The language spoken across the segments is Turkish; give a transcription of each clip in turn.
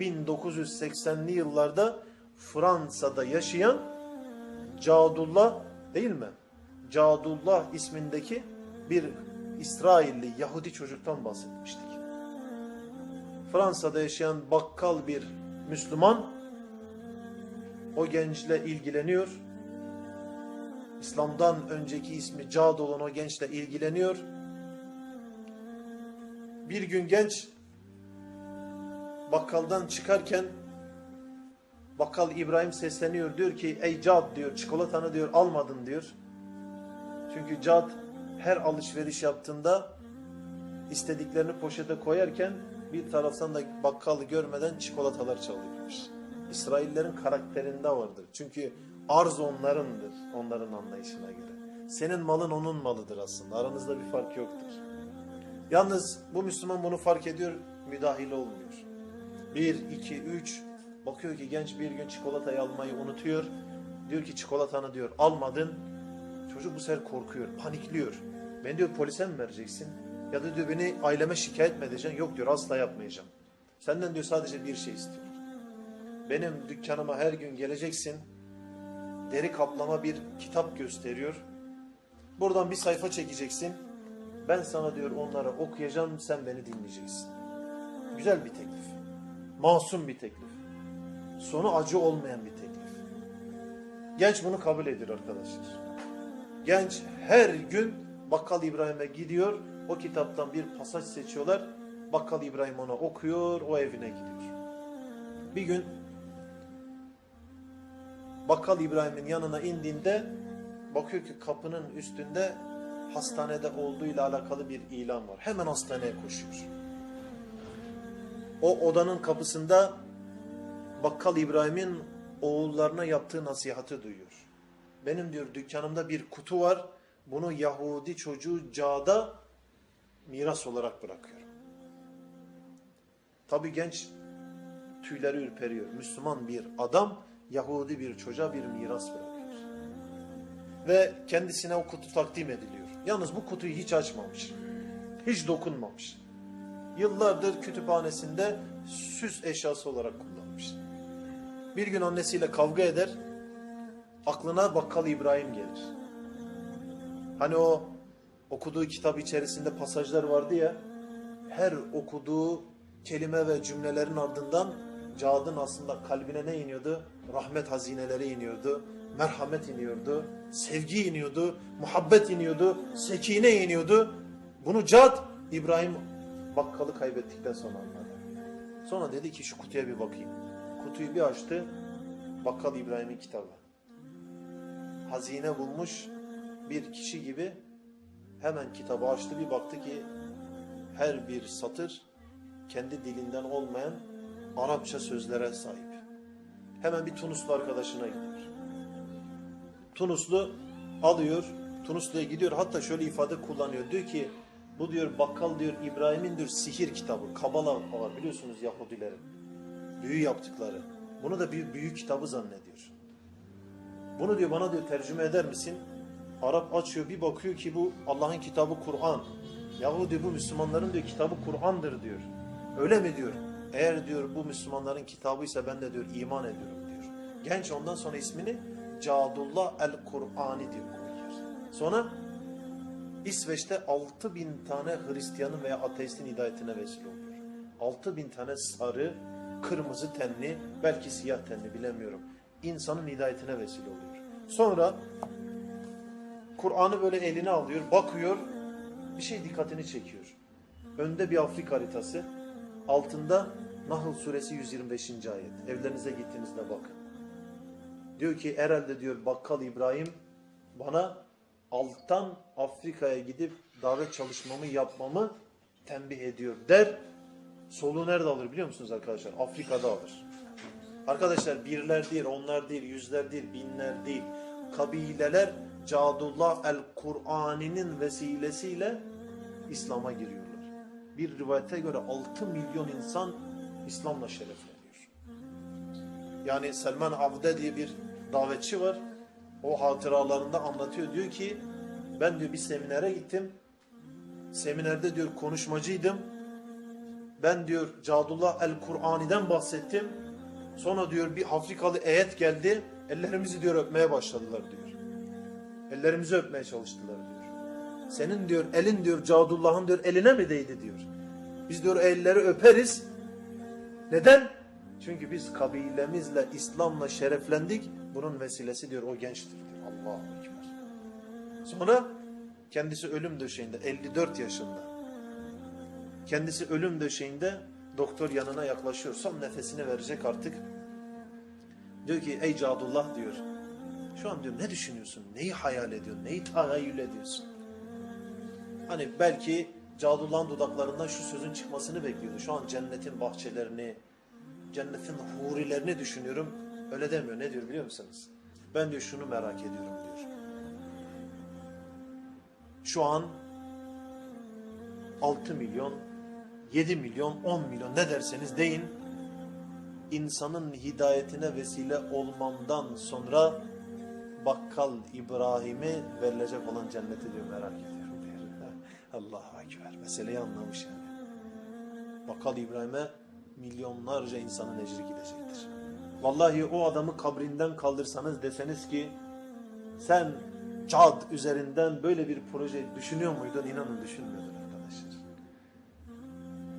1980'li yıllarda Fransa'da yaşayan Cadullah değil mi? Cadullah ismindeki bir İsrailli Yahudi çocuktan bahsetmiştik. Fransa'da yaşayan bakkal bir Müslüman o gençle ilgileniyor. İslam'dan önceki ismi Cad olan o gençle ilgileniyor. Bir gün genç bakkaldan çıkarken bakkal İbrahim sesleniyor diyor ki ey Cad diyor çikolatanı diyor almadın diyor. Çünkü Cad her alışveriş yaptığında istediklerini poşete koyarken bir taraftan da bakkalı görmeden çikolatalar çalıyormuş. İsraillerin karakterinde vardır. Çünkü arz onlarındır onların anlayışına göre. Senin malın onun malıdır aslında. Aranızda bir fark yoktur. Yalnız bu Müslüman bunu fark ediyor, müdahil olmuyor. Bir, iki, üç. Bakıyor ki genç bir gün çikolatayı almayı unutuyor. Diyor ki çikolatanı diyor almadın. Çocuk bu sefer korkuyor, panikliyor. Ben diyor polise mi vereceksin? Ya da diyor beni aileme şikayet mi edeceksin? Yok diyor asla yapmayacağım. Senden diyor sadece bir şey istiyorum. Benim dükkanıma her gün geleceksin. Deri kaplama bir kitap gösteriyor. Buradan bir sayfa çekeceksin. Ben sana diyor onları okuyacağım, sen beni dinleyeceksin. Güzel bir teklif. Masum bir teklif. Sonu acı olmayan bir teklif. Genç bunu kabul ediyor arkadaşlar. Genç her gün Bakkal İbrahim'e gidiyor. O kitaptan bir pasaj seçiyorlar. Bakkal İbrahim ona okuyor, o evine gidiyor. Bir gün Bakkal İbrahim'in yanına indiğinde bakıyor ki kapının üstünde hastanede olduğuyla alakalı bir ilan var. Hemen hastaneye koşuyor. O odanın kapısında Bakkal İbrahim'in oğullarına yaptığı nasihatı duyuyor. Benim diyor dükkanımda bir kutu var. Bunu Yahudi çocuğu Cada miras olarak bırakıyorum. Tabi genç tüyleri ürperiyor. Müslüman bir adam Yahudi bir çocuğa bir miras bırakıyor. Ve kendisine o kutu takdim ediliyor. Yalnız bu kutuyu hiç açmamış. Hiç dokunmamış. Yıllardır kütüphanesinde süs eşyası olarak kullanmış. Bir gün annesiyle kavga eder. Aklına bakkal İbrahim gelir. Hani o okuduğu kitap içerisinde pasajlar vardı ya. Her okuduğu kelime ve cümlelerin ardından Cad'ın aslında kalbine ne iniyordu? Rahmet hazineleri iniyordu. Merhamet iniyordu. Sevgi iniyordu. Muhabbet iniyordu. Sekine iniyordu. Bunu Cad İbrahim bakkalı kaybettikten sonra anladı. Sonra dedi ki şu kutuya bir bakayım. Kutuyu bir açtı. Bakkal İbrahim'in kitabı. Hazine bulmuş bir kişi gibi hemen kitabı açtı bir baktı ki her bir satır kendi dilinden olmayan Arapça sözlere sahip. Hemen bir Tunuslu arkadaşına gidiyor. Tunuslu alıyor, Tunuslu'ya gidiyor hatta şöyle ifade kullanıyor. Diyor ki bu diyor bakkal diyor İbrahim'in diyor sihir kitabı. Kabala var biliyorsunuz Yahudilerin. Büyü yaptıkları. Bunu da bir büyü kitabı zannediyor. Bunu diyor bana diyor tercüme eder misin? Arap açıyor bir bakıyor ki bu Allah'ın kitabı Kur'an. Yahudi bu Müslümanların diyor kitabı Kur'an'dır diyor. Öyle mi diyor? Eğer diyor bu Müslümanların kitabıysa ben de diyor iman ediyorum diyor. Genç ondan sonra ismini Cadullah el-Kur'ani diye koyuyor. Sonra İsveç'te 6000 bin tane Hristiyanın veya ateistin hidayetine vesile oluyor. 6000 bin tane sarı, kırmızı tenli, belki siyah tenli bilemiyorum. İnsanın hidayetine vesile oluyor. Sonra Kur'an'ı böyle eline alıyor, bakıyor, bir şey dikkatini çekiyor. Önde bir Afrika haritası, altında Nahl suresi 125. ayet. Evlerinize gittiğinizde bakın. Diyor ki herhalde diyor Bakkal İbrahim bana alttan Afrika'ya gidip davet çalışmamı yapmamı tembih ediyor der. Soluğu nerede alır biliyor musunuz arkadaşlar? Afrika'da alır. Arkadaşlar birler değil, onlar değil, yüzler değil, binler değil. Kabileler Cadullah el-Kur'ani'nin vesilesiyle İslam'a giriyorlar. Bir rivayete göre 6 milyon insan İslam'la şerefleniyor. Yani Selman Avde diye bir davetçi var. O hatıralarında anlatıyor. Diyor ki ben diyor bir seminere gittim. Seminerde diyor konuşmacıydım. ben diyor Cadullah el-Kur'ani'den bahsettim. Sonra diyor bir Afrikalı eyet geldi. Ellerimizi diyor öpmeye başladılar diyor. Ellerimizi öpmeye çalıştılar diyor. Senin diyor elin diyor Cadullah'ın diyor eline mi değdi diyor. Biz diyor elleri öperiz. Neden? Çünkü biz kabilemizle, İslam'la şereflendik. Bunun vesilesi diyor o gençtir diyor. Allahu Ekber. Sonra kendisi ölüm döşeğinde 54 yaşında. Kendisi ölüm döşeğinde doktor yanına yaklaşıyor. Son nefesini verecek artık. Diyor ki ey Cadullah diyor. Şu an diyor ne düşünüyorsun? Neyi hayal ediyorsun? Neyi tahayyül ediyorsun? Hani belki Cadullah'ın dudaklarından şu sözün çıkmasını bekliyordu. Şu an cennetin bahçelerini, cennetin hurilerini düşünüyorum. Öyle demiyor. Ne diyor biliyor musunuz? Ben diyor şunu merak ediyorum diyor. Şu an 6 milyon, 7 milyon, 10 milyon ne derseniz deyin. insanın hidayetine vesile olmamdan sonra bakkal İbrahim'i verilecek olan cenneti diyor merak ediyorum diyor. Allahu Ekber. Meseleyi anlamış yani. Bakkal İbrahim'e milyonlarca insanın ecri gidecektir. Vallahi o adamı kabrinden kaldırsanız deseniz ki sen Cad üzerinden böyle bir proje düşünüyor muydun? İnanın düşünmüyordun arkadaşlar.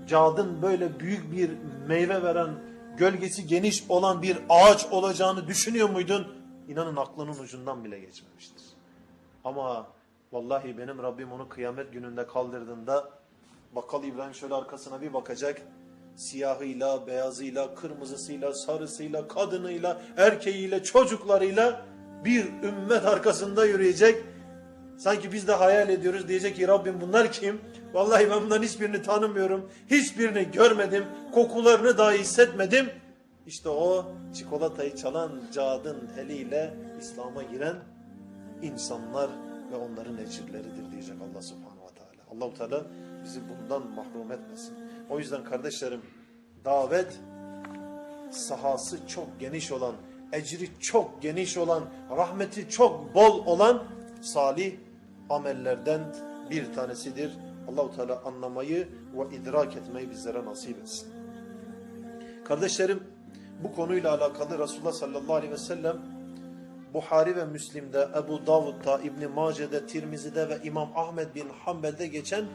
Cad'ın böyle büyük bir meyve veren, gölgesi geniş olan bir ağaç olacağını düşünüyor muydun? İnanın aklının ucundan bile geçmemiştir. Ama vallahi benim Rabbim onu kıyamet gününde kaldırdığında bakkal İbrahim şöyle arkasına bir bakacak. Siyahıyla, beyazıyla, kırmızısıyla, sarısıyla, kadınıyla, erkeğiyle, çocuklarıyla bir ümmet arkasında yürüyecek. Sanki biz de hayal ediyoruz. Diyecek ki Rabbim bunlar kim? Vallahi ben bunların hiçbirini tanımıyorum. Hiçbirini görmedim. Kokularını dahi hissetmedim. İşte o çikolatayı çalan cadın eliyle İslam'a giren insanlar ve onların ecirleridir diyecek Allah subhanahu wa ta'ala. Allahu Teala bizi bundan mahrum etmesin. O yüzden kardeşlerim davet sahası çok geniş olan, ecri çok geniş olan, rahmeti çok bol olan salih amellerden bir tanesidir. Allahu Teala anlamayı ve idrak etmeyi bizlere nasip etsin. Kardeşlerim bu konuyla alakalı Resulullah sallallahu aleyhi ve sellem Buhari ve Müslim'de, Ebu Davud'da, İbn Mace'de, Tirmizi'de ve İmam Ahmed bin Hanbel'de geçen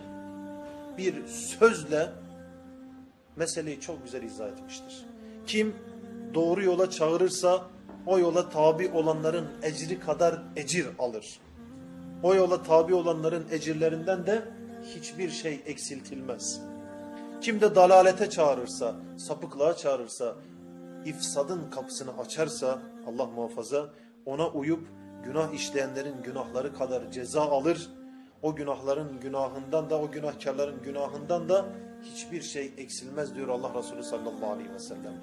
bir sözle meseleyi çok güzel izah etmiştir. Kim doğru yola çağırırsa o yola tabi olanların ecri kadar ecir alır. O yola tabi olanların ecirlerinden de hiçbir şey eksiltilmez. Kim de dalalete çağırırsa, sapıklığa çağırırsa, ifsadın kapısını açarsa Allah muhafaza ona uyup günah işleyenlerin günahları kadar ceza alır. O günahların günahından da o günahkarların günahından da hiçbir şey eksilmez diyor Allah Resulü sallallahu aleyhi ve sellem.